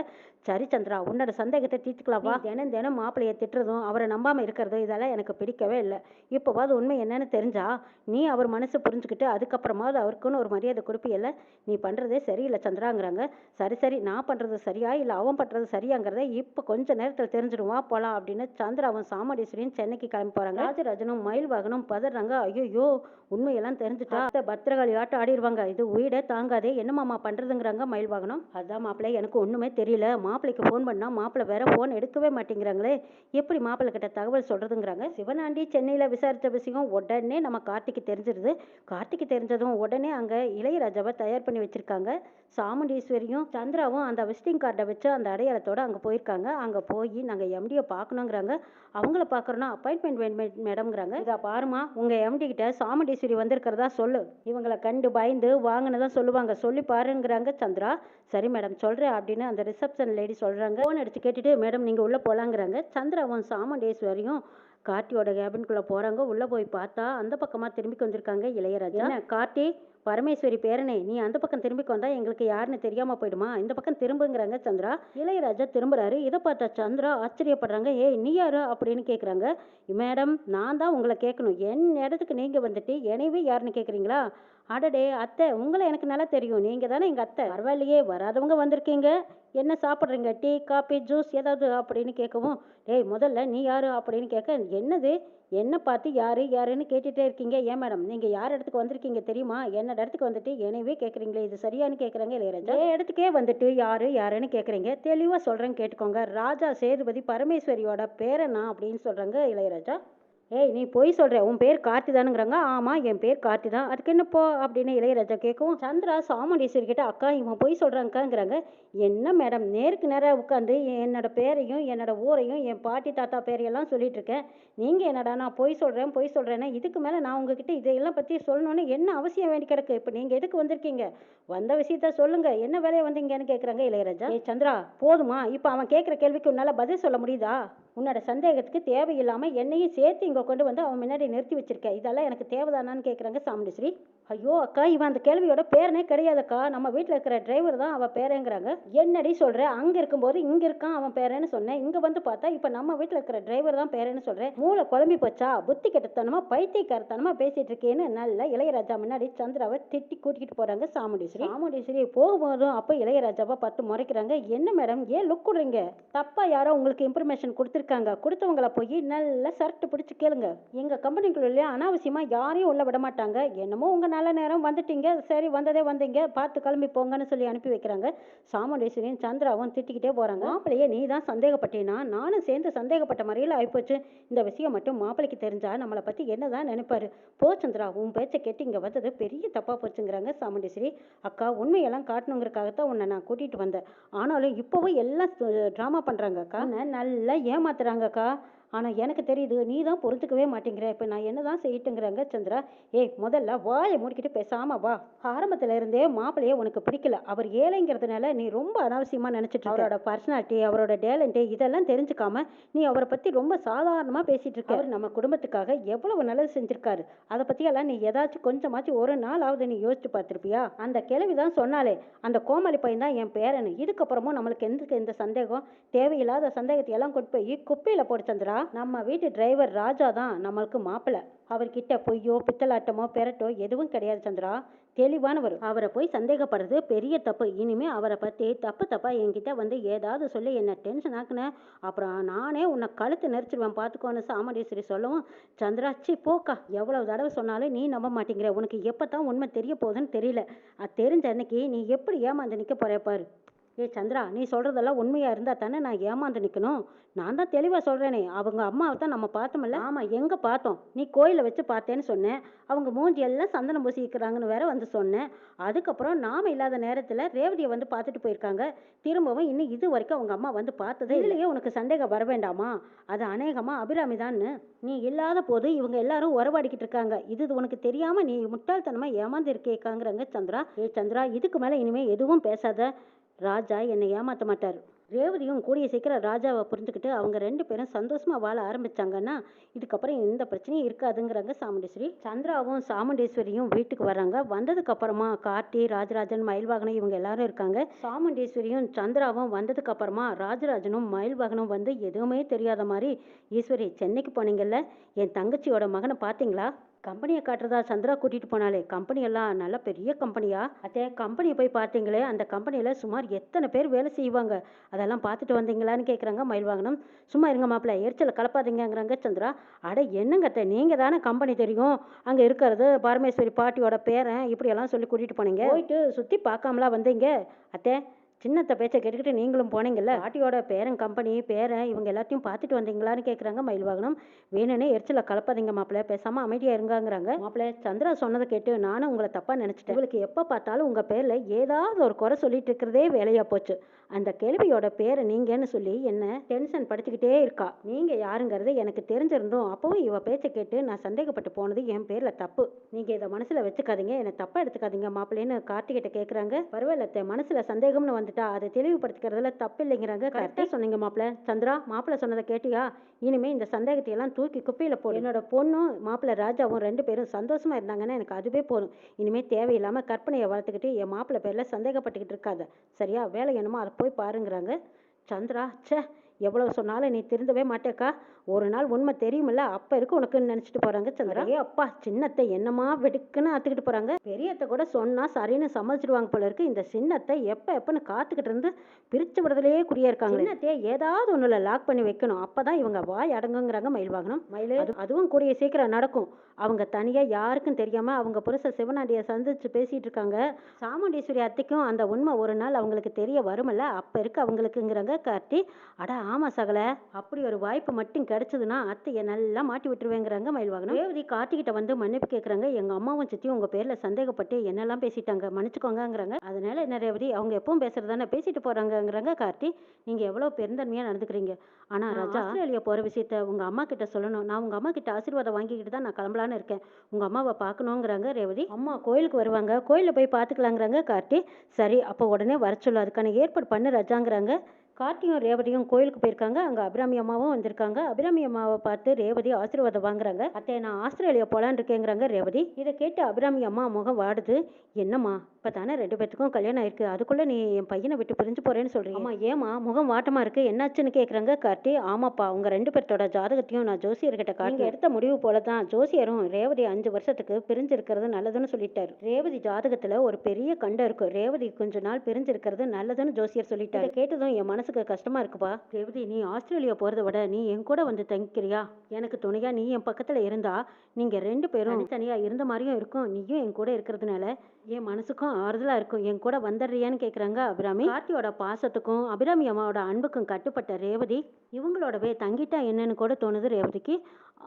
சரி சந்திரா உன்னோட சந்தேகத்தை தீர்த்துக்கலாம் தினம் தினம் மாப்பிள்ளையை திட்டுறதும் அவரை நம்பாமல் இருக்கிறதும் இதெல்லாம் எனக்கு பிடிக்கவே இல்லை. இப்போவாது உண்மை என்னன்னு தெரிஞ்சா நீ அவர் மனசு புரிஞ்சுக்கிட்டு அதுக்கப்புறமாவது அவருக்குன்னு ஒரு மரியாதை கொடுப்பியல்ல? நீ பண்ணுறதே சரியில்லை சந்திராங்கிறாங்க. சரி சரி நான் பண்ணுறது சரியா? இல்லை அவன் பண்ணுறது சரியாங்கிறத இப்போ கொஞ்ச நேரத்தில் தெரிஞ்சிடுவா போகலாம் அப்படின்னு சந்திராவும் சாமுண்டீஸ்வரியும் சென்னைக்கு கிளம்பி போகிறாங்க ராஜராஜனும் மயில் வாகனும் பதறாங்க. ஐயோ உண்மையெல்லாம் தெரிஞ்சுட்டா? பத்திரகாளி ஆட்டம் ஆடிடுவாங்க இது உயிரே தாங்காதே. என்னமாமா பண்ணுறதுங்கிறாங்க மயில் வாகனம்? அதான் மாப்பிள்ளை எனக்கு ஒன்றுமே தெரியல. மாப்பிள்ளைக்கு ஃபோன் பண்ணால் மாப்பிள்ளை வேற ஃபோன் எடுக்கவே மாட்டேங்கிறாங்களே. எப்படி மாப்பிள்ளை கிட்ட தகவல் சொல்கிறதுங்கிறாங்க சிவனாண்டி சென்னையில் விசாரித்த விஷயம் உடனே நம்ம கார்த்திக்கு தெரிஞ்சிருது. கார்த்திக்கு தெரிஞ்சதும் உடனே அங்கே இளையராஜாவை தயார் பண்ணி வச்சிருக்காங்க. சாமுண்டீஸ்வரியும் சந்திராவும் அந்த விசிட்டிங் கார்டை வச்சு அந்த அடையாளத்தோட அங்கே போயிருக்காங்க. அங்கே போய் நாங்கள் எம்டியை பார்க்கணுங்கிறாங்க. அவங்கள பார்க்குறோன்னா அப்பாயின்மெண்ட் வேணும் மேடம்ங்கிறாங்க. இதா பாருமா உங்கள் எம்டி கிட்ட சாமுண்டீஸ்வரி வந்திருக்கிறதா சொல்லு. இவங்களை கண்டு பயந்து வாங்கினதான் சொல்லுவாங்க. சொல்லி பாருங்கிறாங்க சந்திரா. சரி மேடம் சொல்கிறேன் அப்படின்னு அந்த ரிசப்ஷன் லேடி சொல்கிறாங்க ஃபோன் அடிச்சு கேட்டுட்டு மேடம் நீங்கள் உள்ளே போகலாங்கிறாங்க சந்திராவும் சாமுண்டீஸ்வரியும் கார்த்தியோட கேபின்குள்ளே போகிறாங்க உள்ளே போய் பார்த்தா அந்த பக்கமாக திரும்பிக்கு வந்திருக்காங்க இளையராஜா. கார்த்தி? பரமேஸ்வரி பேரனே நீ அந்த பக்கம் திரும்பி வந்தா எங்களுக்கு யாருன்னு தெரியாம போயிடுமா? இந்த பக்கம் திரும்புங்கிறாங்க சந்திரா. இளையராஜா திரும்புறாரு. இதை பார்த்தா சந்திரா ஆச்சரியப்படுறாங்க. ஏய் நீ யாரு? அப்படின்னு கேட்குறாங்க மேடம் நான் தான் உங்களை கேட்கணும் என் இடத்துக்கு நீங்க வந்துட்டு எனவே யாருன்னு கேட்குறீங்களா அடடே அத்தை உங்களை எனக்கு நல்லா தெரியும். நீங்கள் தானே எங்கள் அத்தை? பரவாயில்லையே வராதவங்க வந்திருக்கீங்க. என்ன சாப்பிட்றீங்க? டீ காபி ஜூஸ் ஏதாவது அப்படின்னு கேட்கவும் டேய் முதல்ல நீ யார்? அப்படின்னு கேட்க என்னது? என்ன பார்த்து யார் யாருன்னு கேட்டுகிட்டே இருக்கீங்க? ஏன் மேடம்? நீங்கள் யார் இடத்துக்கு வந்திருக்கீங்க தெரியுமா? என்னோட இடத்துக்கு வந்துட்டு எனவே கேட்குறீங்களே? இது சரியான்னு கேட்குறாங்க இளையராஜா? என் இடத்துக்கே வந்துட்டு யார் யாருன்னு கேட்குறீங்க? தெளிவாக சொல்கிறேன்னு கேட்டுக்கோங்க. ராஜா சேதுபதி பரமேஸ்வரியோட பேரனா? அப்படின்னு சொல்கிறாங்க இளையராஜா. ஏய் நீ பொய் சொல்கிற உன் பேர் கார்த்தி தானுங்கிறாங்க ஆமாம் என் பேர் கார்த்தி தான் அதுக்கு என்னப்போ அப்படின்னு இளையராஜா கேட்கவும் சந்திரா சாமுண்டீஸ்வரி கிட்ட அக்கா இவன் பொய் சொல்கிறாங்கங்கிறாங்க என்ன மேடம்? நேருக்கு நேராக உட்காந்து என்னோட பேரையும் என்னோட ஊரையும் என் பாட்டி தாத்தா பேரையெல்லாம் சொல்லிட்டு இருக்கேன் நீங்கள் என்னடா நான் பொய் சொல்கிறேன் பொய் சொல்கிறேன்னா இதுக்கு மேலே நான் உங்ககிட்ட இதையெல்லாம் பற்றி சொல்லணும்னு என்ன அவசியம் வேண்டி கிடக்கு? இப்போ நீங்கள் எதுக்கு வந்திருக்கீங்க? வந்த விஷயத்த சொல்லுங்க. என்ன வேலையை வந்தீங்கன்னு கேட்குறாங்க இளையராஜா. ஏ சந்திரா போதுமா? இப்போ அவன் கேட்குற கேள்விக்கு உன்னால் பதில் சொல்ல முடியுதா? உன்னோட சந்தேகத்துக்கு தேவையில்லாமல் என்னையும் சேர்த்து இங்கே கொண்டு வந்து அவன் முன்னாடி நிறுத்தி வச்சிருக்க. இதெல்லாம் எனக்கு தேவைதானான்னு கேட்குறாங்க சாமுண்டீஸ்வரி. ஐயோ அக்கா இவன் அந்த கேள்வியோட பேரனே கிடையாதுக்கா. நம்ம வீட்டில் இருக்கிற டிரைவர் தான் அவன் பேரேங்கிறாங்க. என்னடி சொல்கிற அங்கே இருக்கும்போது இங்கே இருக்கான் அவன் பேரேன்னு சொன்னேன். இங்கே வந்து பார்த்தா இப்போ நம்ம வீட்டில் இருக்கிற டிரைவர் தான் பேரேன்னு சொல்கிறேன் மூளை குழம்பி போச்சா? புத்தி கெட்டத்தனமா பைத்தியக்காரத்தனமாக பேசிகிட்டு இருக்கேன்னு நல்ல இளையராஜா முன்னாடி சந்திராவை திட்டி கூட்டிகிட்டு போகிறாங்க சாமுண்டீஸ்வரி. சாமுண்டீஸ்வரி போகும்போதும் அப்போ இளையராஜாவை பார்த்து முறைக்கிறாங்க. என்ன மேடம்? ஏன் லுக் கொடுறீங்க? தப்பாக யாரோ உங்களுக்கு இன்ஃபர்மேஷன் கொடுத்துருக்காங்க. கொடுத்தவங்கள போய் நல்லா சரட்டு பிடிச்சி கேளுங்க. எங்கள் கம்பெனிக்குள்ளே அனாவசியமாக யாரையும் உள்ள விட மாட்டாங்க. என்னமோ உங்கள் நல்ல நேரம் வந்துட்டீங்க. சரி வந்ததே வந்தீங்க. பார்த்து கிளம்பி போங்கன்னு சொல்லி அனுப்பி வைக்கிறாங்க. சாமுண்டேஸ்வரியும் சந்திராவும் திட்டிக்கிட்டே போகிறாங்க மாப்பிள்ளையே நீ தான் சந்தேகப்பட்டீனா? நானும் சேர்ந்து சந்தேகப்பட்ட மாதிரியில் ஆகிப்போச்சு இந்த விஷயம் மட்டும் மாப்பிள்ளைக்கு தெரிஞ்சா நம்மளை பற்றி என்ன தான் நினைப்பாரு? போ சந்திரா உன் பேச்சை கேட்டு இங்கே வந்தது பெரிய தப்பாக போச்சுங்கிறாங்க சாமுண்டேஸ்வரி. அக்கா உண்மையெல்லாம் காட்டணுங்கிறக்காகத்தான் உன்னை நான் கூட்டிகிட்டு வந்தேன். ஆனாலும் இப்போவும் எல்லாம் ட்ராமா பண்ணுறாங்கக்கா அக்கா. நல்லா ஏமாத்துறாங்கக்கா ஆனால் எனக்கு தெரியுது நீ தான் பொறுத்துக்கவே மாட்டேங்கிற. இப்போ நான் என்ன தான் செய்யட்டுங்கிறாங்க சந்திரா. ஏய் முதல்ல வாயை மூடிக்கிட்டு பேசாம வா. ஆரம்பத்துல இருந்தே மாப்பிள்ளையே உனக்கு பிடிக்கல. அவர் ஏழைங்கிறதுனால நீ ரொம்ப அனாவசியமாக நினச்சிட்டு அவரோட பர்சனாலிட்டி அவரோட டேலண்ட்டு இதெல்லாம் தெரிஞ்சுக்காம நீ அவரை பற்றி ரொம்ப சாதாரணமாக பேசிட்டு இருக்க. அவர் நம்ம குடும்பத்துக்காக எவ்வளவு நல்லது செஞ்சிருக்காரு. அதை பற்றியெல்லாம் நீ ஏதாச்சும் கொஞ்சமாச்சும் ஒரு நாளாவது நீ யோசிச்சு பார்த்துருப்பியா? அந்த கிழவி தான் சொன்னாலே அந்த கோமாளி பையன் தான் என் பேரன். இதுக்கப்புறமும் நம்மளுக்கு எந்த எந்த சந்தேகம்? தேவையில்லாத சந்தேகத்தை எல்லாம் கொண்டு போய் குப்பையில் போடு சந்திரா. நம்ம வீட்டு டிரைவர் ராஜா தான் நம்மளுக்கு மாப்பிள்ளை அவர்கிட்ட பொய்யோ பித்தலாட்டமோ பெரட்டோ எதுவும் கிடையாது சந்திரா. தெளிவானவர். அவரை போய் சந்தேகப்படுறது பெரிய தப்பு. இனிமே அவரை பற்றி தப்பு தப்பா என்கிட்ட வந்து ஏதாவது சொல்லி என்ன டென்ஷன் ஆக்குன. அப்புறம் நானே உன்னை கழுத்து நெரிச்சிருவேன் பார்த்துக்கோன்னு சாமுண்டீஸ்வரி சொல்லவும் சந்திரா போக்கா. எவ்வளவு தடவை சொன்னாலும் நீ நம்ப மாட்டேங்கிற. உனக்கு எப்போ தான் உண்மை தெரிய போகுதுன்னு தெரியல. அது தெரிஞ்ச அன்னைக்கு நீ எப்படி ஏமாந்து நிற்க போறே பாரு. ஏய் சந்திரா நீ சொல்கிறதெல்லாம் உண்மையாக இருந்தால் தானே நான் ஏமாந்து நிற்கணும் நான் தான் தெளிவாக சொல்கிறேனே அவங்க அம்மாவை தான் நம்ம பார்த்தோம்ல. ஆமாம் எங்கே பார்த்தோம்? நீ கோயிலில் வச்சு பார்த்தேன்னு சொன்னேன். அவங்க மூஞ்சி எல்லாம் சந்தனம் பூசிக்கிறாங்கன்னு வேற வந்து சொன்னேன். அதுக்கப்புறம் நாம இல்லாத நேரத்தில் ரேவதியை வந்து பார்த்துட்டு போயிருக்காங்க. திரும்பவும் இன்னும் இது வரைக்கும் அவங்க அம்மா வந்து பார்த்ததே இல்லையே உனக்கு சந்தேகம் வர வேண்டாமா? அது அநேகமாக அபிராமி தான்னு. நீ இல்லாத போது இவங்க எல்லாரும் உறவாடிக்கிட்டு இருக்காங்க. இது உனக்கு தெரியாமல் நீ முட்டாள்தனமாக ஏமாந்து இருக்கேக்காங்கிறாங்க சந்திரா. ஏ சந்திரா இதுக்கு மேலே இனிமேல் எதுவும் பேசாத. ராஜா என்னை ஏமாற்ற மாட்டார். ரேவதியும் கூடிய சீக்கிரம் ராஜாவை புரிஞ்சுக்கிட்டு அவங்க ரெண்டு பேரும் சந்தோஷமா வாழ ஆரம்பிச்சாங்கன்னா இதுக்கப்புறம் எந்த பிரச்சனையும் இருக்காதுங்கிறாங்க சாமுண்டேஸ்வரி. சந்திராவும் சாமுண்டேஸ்வரியும் வீட்டுக்கு வர்றாங்க. வந்ததுக்கு அப்புறமா கார்த்தி ராஜராஜன் மயில்வாகனம் இவங்க எல்லாரும் இருக்காங்க. சாமுண்டேஸ்வரியும் சந்திராவும் வந்ததுக்கு அப்புறமா ராஜராஜனும் மயில்வாகனும் வந்து எதுவுமே தெரியாத மாதிரி ஈஸ்வரி சென்னைக்கு போனீங்கல்ல? என் தங்கச்சியோட மகனை பார்த்தீங்களா? கம்பெனியை காட்டுறதா சந்திரா கூட்டிகிட்டு போனாலே கம்பெனி எல்லாம் நல்ல பெரிய கம்பெனியா? அதே கம்பெனியை போய் பார்த்தீங்களே அந்த கம்பெனியில் சுமார் எத்தனை பேர் வேலை செய்வாங்க? அதெல்லாம் பார்த்துட்டு வந்தீங்களான்னு கேட்குறாங்க மயில் வாகனம் சும்மா இருங்க மாப்பிள்ள எரிச்சலை கலப்பாதீங்கங்கிறாங்க சந்திரா. அட என்னங்க அத்தை நீங்கள் தானே கம்பெனி தெரியும். அங்கே இருக்கிறது பரமேஸ்வரி பாட்டியோட பேரன் இப்படியெல்லாம் சொல்லி கூட்டிகிட்டு போனீங்க. போயிட்டு சுற்றி பார்க்காமலா வந்தீங்க? அத்தை சின்னத்த பேச்சை கேட்டுக்கிட்டு நீங்களும் போனீங்கல்ல? பாட்டியோட பேரன் கம்பெனி பேரன் இவங்க எல்லாத்தையும் பார்த்துட்டு வந்தீங்களான்னு கேட்குறாங்க மயில் வாகனம் வேணும்னே எரிச்சலை கலப்பாதீங்க மாப்பிள்ளை பேசாமல் அமைதியாக இருங்காங்கிறாங்க. மாப்பிள்ளை சந்திரா சொன்னதை கேட்டு நானும் உங்களை தப்பாக நினச்சிட்டேன். இவளுக்கு எப்போ பார்த்தாலும் உங்கள் பேரில் ஏதாவது ஒரு குறை சொல்லிட்டு இருக்கிறதே வேலையாக போச்சு. அந்த கேள்வியோட பேரை நீங்கன்னு சொல்லி என்ன டென்ஷன் படுத்திக்கிட்டே இருக்கா. நீங்கள் யாருங்கிறது எனக்கு தெரிஞ்சிருந்தோம் அப்பவும் இவ பேச்சை கேட்டு நான் சந்தேகப்பட்டு போனது என் பேரில் தப்பு. நீங்கள் இதை மனசில் வச்சுக்காதீங்க என்னை தப்பாக எடுத்துக்காதீங்க மாப்பிள்ளைன்னு கார்த்திகிட்ட கேட்குறாங்க பரவாயில்ல மனசில் சந்தேகம்னு வந்துட்டா அதை தெளிவுபடுத்திக்கிறதுல தப்பு இல்லைங்கிறாங்க கரெக்டாக சொன்னீங்க மாப்பிள்ள சந்திரா மாப்பிள்ள சொன்னதை கேட்டியா? இனிமே இந்த சந்தேகத்தை எல்லாம் தூக்கி குப்பையில் போடு. என்னோட பொண்ணும் மாப்பிள்ள ராஜாவும் ரெண்டு பேரும் சந்தோஷமா இருந்தாங்கன்னா எனக்கு அதுவே போதும். இனிமே தேவையில்லாமல் கற்பனையை வளர்த்துக்கிட்டு என் மாப்பிள்ள பேரில் சந்தேகப்பட்டுக்கிட்டு இருக்காத. சரியா? வேலை என்னமோ அதை போய் பாருங்கிறாங்க. சந்திரா ச்சே! எவ்வளவு சொன்னாலும் நீ திருந்தவே மாட்டேக்கா. ஒரு நாள் உண்மை தெரியுமில்ல அப்ப இருக்கு உனக்குன்னு நினைச்சிட்டு போறாங்க சந்திரா ஏ அப்பா சின்னத்தை என்னமா வெடுக்குன்னு ஆத்துக்கிட்டு போறாங்க. பெரியத்தை கூட சொன்னா சரின்னு சம்மதிச்சிடுவாங்க போல இருக்கு. இந்த சின்னத்தை எப்ப எப்பன்னு காத்துக்கிட்டு இருந்து பிரிச்சு விடுறதுலயே குறியா இருக்காங்க சின்னத்தையே ஏதாவது ஒண்ணுல லாக் பண்ணி வைக்கணும். அப்பதான் இவங்க வாய் அடங்குங்கிறாங்க மயில் வாகனம். மயில். அது- அதுவும் கூடிய சீக்கிரம் நடக்கும். அவங்க தனியா யாருக்கும் தெரியாம அவங்க புருஷ சிவனாண்டிய சந்திச்சு பேசிட்டு இருக்காங்க. சாமுண்டீஸ்வரி அத்தைக்கும் அந்த உண்மை ஒரு நாள் அவங்களுக்கு தெரிய வருமல்ல. அப்ப இருக்கு அவங்களுக்குங்கிறாங்க கார்த்தி அட ஆமா சகல அப்படி ஒரு வாய்ப்பு மட்டும் கிடைச்சதுன்னா அத்தையை நல்லா மாட்டி விட்டுருவேங்கிறாங்க மயில் வாகனம் ரேவதி கார்த்திகிட்ட வந்து மன்னிப்பு கேக்குறாங்க. எங்க அம்மாவும் சித்தியும் உங்க பேர்ல சந்தேகப்பட்டு என்னெல்லாம் பேசிட்டாங்க மன்னிச்சுக்கோங்கங்கிறாங்க. அதனால என்ன ரேவதி அவங்க எப்பவும் பேசுறதானே பேசிட்டு போறாங்கங்கிறாங்க கார்த்தி. நீங்க எவ்வளவு பெருந்தன்மையா நடந்துக்கிறீங்க. ஆனா ராஜா ஆஸ்திரேலியா போற விஷயத்த உங்க அம்மா கிட்ட சொல்லணும். நான் உங்க அம்மா கிட்ட ஆசீர்வாதம் வாங்கிக்கிட்டு தான் நான் கிளம்பலான்னு இருக்கேன். உங்க அம்மாவை பார்க்கணுங்கிறாங்க ரேவதி. அம்மா கோயிலுக்கு வருவாங்க. கோயில்ல போய் பார்த்துக்கலாங்கிறாங்க கார்த்தி. சரி அப்போ உடனே வர சொல்லு. அதுக்கான ஏற்பாடு பண்ணு ராஜாங்கிறாங்க. கார்த்தியும் ரேவதியும் கோயிலுக்கு போயிருக்காங்க. அங்க அபிராமி அம்மாவும் வந்திருக்காங்க. அபிராமி அம்மாவை பார்த்து ரேவதி ஆசீர்வாதம் வாங்குறாங்க. அத்தை நான் ஆஸ்திரேலியா போலான்னு இருக்கேங்கிறாங்க ரேவதி. இதை கேட்டு அபிராமி அம்மா முகம் வாடுது. என்னம்மா இப்போ தானே ரெண்டு பேத்துக்கும் கல்யாணம் ஆயிருக்கு. அதுக்குள்ள நீ என் பையனை விட்டு பிரிஞ்சு போறேன்னு சொல்றீங்க. ஆமா ஏமா முகம் வாட்டமா இருக்கு? என்னாச்சுன்னு கேக்குறாங்க கார்த்தி. ஆமாப்பா உங்க ரெண்டு பேர்த்தோட ஜாதகத்தையும் நான் ஜோசியர்கிட்ட காட்டி எடுத்த முடிவு போல தான் ஜோசியரும் ரேவதி அஞ்சு வருஷத்துக்கு பிரிஞ்சு இருக்கிறது நல்லதுன்னு சொல்லிட்டாரு. ரேவதி ஜாதகத்துல ஒரு பெரிய கண்டம் இருக்கு ரேவதி கொஞ்ச நாள் பிரிஞ்சு இருக்கிறது நல்லதுன்னு ஜோசியர் சொல்லிட்டாரு. கேட்டதும் என் மனசுக்கு கஷ்டமா இருக்குப்பா. ரேவதி நீ ஆஸ்திரேலியா போறதை விட நீ என் கூட வந்து தங்கிக்கிறியா? எனக்கு துணையா நீ என் பக்கத்துல இருந்தா நீங்க ரெண்டு பேரும் தனியா இருந்த மாதிரியும் இருக்கும். நீயும் என் கூட இருக்கிறதுனால என் மனசுக்கும் ஆறுதலாக இருக்கும். என் கூட வந்துடுறியான்னு கேட்குறாங்க அபிராமி. கார்த்தியோட பாசத்துக்கும் அபிராமி அம்மாவோட அன்புக்கும் கட்டுப்பட்ட ரேவதி. இவங்களோடவே தங்கிட்டா என்னன்னு கூட தோணுது ரேவதிக்கு.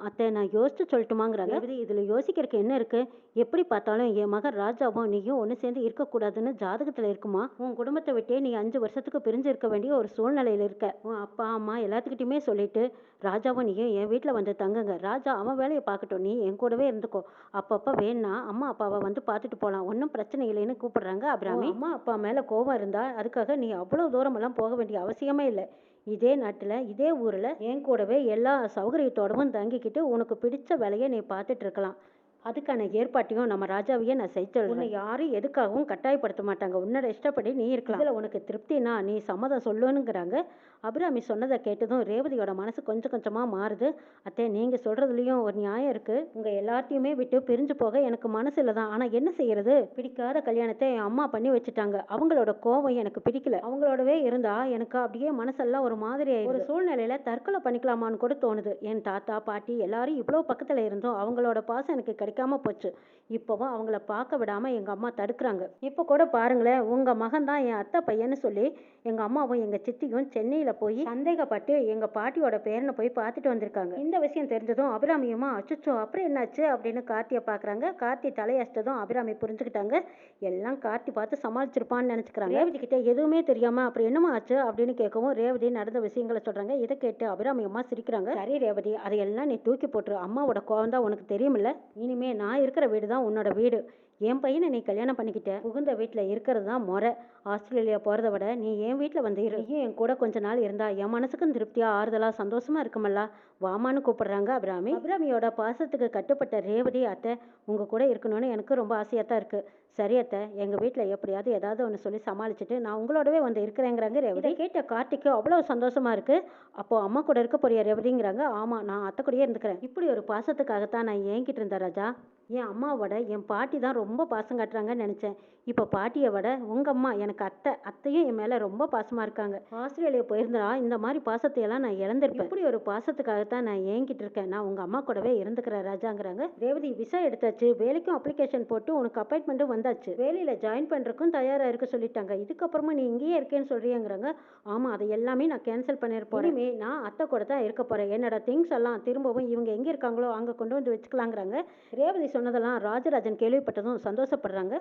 அத்தை நான் யோசிச்சு சொல்லட்டுமாங்கிறாங்க. ரேவதி இதில் யோசிக்கிறதுக்கு என்ன இருக்குது எப்படி பார்த்தாலும் என் மகன் ராஜாவும் நீயும் ஒன்று சேர்ந்து இருக்கக்கூடாதுன்னு ஜாதகத்தில் இருக்குமா? உன் குடும்பத்தை விட்டே நீ அஞ்சு வருஷத்துக்கு பிரிஞ்சு இருக்க வேண்டிய ஒரு சூழ்நிலையில் இருக்க. உன் அப்பா அம்மா எல்லாத்துக்கிட்டையுமே சொல்லிட்டு ராஜாவும் நீயும் என் வீட்டில் வந்து தங்குங்க. ராஜா அவன் வேலையை பார்க்கட்டும். நீ என் கூடவே இருந்துக்கோ. அப்பப்போ வேணா அம்மா அப்பாவை வந்து பார்த்துட்டு போகலாம் ஒன்றும் பிரச்சனை இல்லைன்னு கூப்பிடுறாங்க அபிராமி. அம்மா அப்பா மேலே கோபம் இருந்தா அதுக்காக நீ அவ்வளோ தூரமெல்லாம் போக வேண்டிய அவசியமே இல்லை. இதே நாட்டில் இதே ஊரில் என் கூடவே எல்லா சௌகரியத்தோடவும் தங்கிக்கிட்டு உனக்கு பிடிச்ச வேலையை நீ பார்த்துட்டு இருக்கலாம். அதுக்கான ஏற்பாட்டையும் நம்ம ராஜாவையே நான் செய்து உன்னை யாரும் எதுக்காகவும் கட்டாயப்படுத்த மாட்டாங்க. உன்னோட இஷ்டப்படி நீ இருக்கலாம். இதில் உனக்கு திருப்தினா நீ சம்மதம் சொல்லுங்கிறாங்க அபிராமி சொன்னதை கேட்டதும் ரேவதியோட மனசு கொஞ்சம் கொஞ்சமா மாறுது. அத்தை நீங்க சொல்றதுலயும் ஒரு நியாயம் இருக்கு. உங்க எல்லாத்தையுமே விட்டு பிரிஞ்சு போக எனக்கு மனசு இல்லை தான். ஆனா என்ன செய்யறது? பிடிக்காத கல்யாணத்தை என் அம்மா பண்ணி வச்சுட்டாங்க. அவங்களோட கோவம் எனக்கு பிடிக்கல. அவங்களோடவே இருந்தா எனக்கு அப்படியே மனசெல்லாம் ஒரு மாதிரி. ஒரு சூழ்நிலையில தற்கொலை பண்ணிக்கலாமான்னு கூட தோணுது. என் தாத்தா பாட்டி எல்லாரும் இவ்வளவு பக்கத்துல இருந்தும் அவங்களோட பாசம் எனக்கு கிடைக்காம போச்சு. இப்போவும் அவங்கள பார்க்க விடாமல் எங்கள் அம்மா தடுக்கிறாங்க. இப்போ கூட பாருங்களேன் உங்கள் மகன் தான் என் அத்தை பையன்னு சொல்லி எங்கள் அம்மாவும் எங்கள் சித்தியும் சென்னையில் போய் சந்தேகப்பட்டு எங்கள் பாட்டியோட பேரனை போய் பார்த்துட்டு வந்திருக்காங்க. இந்த விஷயம் தெரிஞ்சதும் அபிராமியுமா அச்சுச்சோ அப்புறம் என்னாச்சு அப்படின்னு கார்த்தியை பார்க்குறாங்க கார்த்தி தலையடிச்சதும் அபிராமி புரிஞ்சுக்கிட்டாங்க. எல்லாம் கார்த்தி பார்த்து சமாளிச்சிருப்பான்னு நினச்சிக்கிறாங்க. ரேவதி கிட்ட எதுவுமே தெரியாமல் அப்புறம் என்னமா ஆச்சு அப்படின்னு கேட்கவும் ரேவதி நடந்த விஷயங்களை சொல்கிறாங்க இதை கேட்டு அபிராமி அம்மா சிரிக்கிறாங்க. சரி ரேவதி அதையெல்லாம் நீ தூக்கி போட்டுரு. அம்மாவோட கோவம் தான் உனக்கு தெரியுமில்ல. இனிமே நான் இருக்கிற வீடு தான் உன்னோட வீடு. என் பையனை நீ கல்யாணம் பண்ணிக்கிட்ட புகுந்த வீட்டில் இருக்கிறது தான் முறை. ஆஸ்திரேலியா போகிறத விட நீ என் வீட்டில் வந்து இரு. நீயும் என் கூட கொஞ்ச நாள் இருந்தா என் மனசுக்கும் திருப்தியாக ஆறுதலாக சந்தோஷமாக இருக்குமல்ல? வாமான்னு கூப்பிடுறாங்க அபிராமி. அபிராமியோட பாசத்துக்கு கட்டுப்பட்ட ரேவதி அத்தை உங்கள் கூட இருக்கணும்னு எனக்கு ரொம்ப ஆசையாக தான் இருக்குது சரி அத்தை எங்கள் வீட்டில் எப்படியாவது ஏதாவது ஒன்று சொல்லி சமாளிச்சுட்டு நான் உங்களோடவே வந்து இருக்கிறேங்கிறாங்க ரேவதி. கேட்ட கார்த்திக்கு அவ்வளோ சந்தோஷமாக இருக்குது அப்போது அம்மா கூட இருக்க போறியா ரேவதிங்கிறாங்க. ஆமாம் நான் அத்தை கூடயே இருந்துக்கிறேன். இப்படி ஒரு பாசத்துக்காகத்தான் நான் ஏங்கிட்டு இருந்தேன் ராஜா. என் அம்மாவோட என் பாட்டி தான் ரொம்ப பாசம் காட்டுறாங்கன்னு நினச்சேன். இப்போ பாட்டியை விட உங்கள் அம்மா எனக்கு அத்தை அத்தையும் என் மேலே ரொம்ப பாசமாக இருக்காங்க. ஆஸ்திரேலியா போயிருந்தா இந்த மாதிரி பாசத்தையெல்லாம் நான் இழந்திருப்பேன். இப்படி ஒரு பாசத்துக்காகத்தான் நான் ஏங்கிட்டு இருக்கேன். நான் உங்கள் அம்மா கூடவே இருந்துக்கிறேன் ராஜாங்கிறாங்க. ரேவதி விசா எடுத்தாச்சு. வேலைக்கும் அப்ளிகேஷன் போட்டு உனக்கு அப்பாயின்மெண்ட்டும் வந்தாச்சு. வேலையில் ஜாயின் பண்ணுறக்கும் தயாராக இருக்க சொல்லிட்டாங்க. இதுக்கப்புறமா நீ இங்கேயே இருக்கேன்னு சொல்றியாங்கிறாங்க. ஆமாம் அதை எல்லாமே நான் கேன்சல் பண்ணிருப்போம் இனிமே நான் அத்தை கூட தான் இருக்க போகிறேன் என்னோட திங்ஸ் எல்லாம் திரும்பவும் இவங்க எங்கே இருக்காங்களோ அங்கே கொண்டு வந்து வச்சுக்கலாங்கிறாங்க. ரேவதி சொன்னதெல்லாம் ராஜராஜன் கேள்விப்பட்டதும் சந்தோஷப்படுறாங்க.